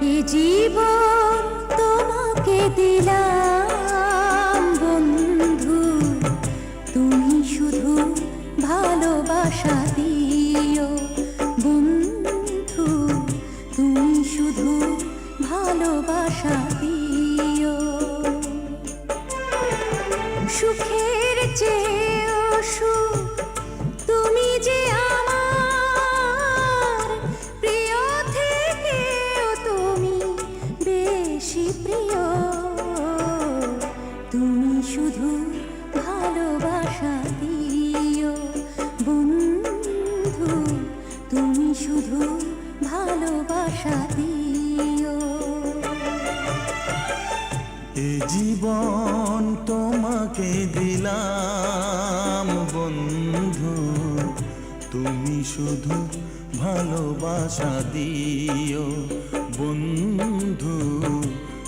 এ জীবন তোমাকে দিলাম, বন্ধু। তুমি শুধু ভালোবাসা দিও, বন্ধু। তুমি শুধু ভালোবাসা দিও। সুখের চেয়ে সুখ তুমি শুধু ভালোবাসা বন্ধু, তুমি শুধু ভালোবাসা জীবন তোমাকে দিলাম, বন্ধু, তুমি শুধু ভালোবাসা দিও। বন্ধু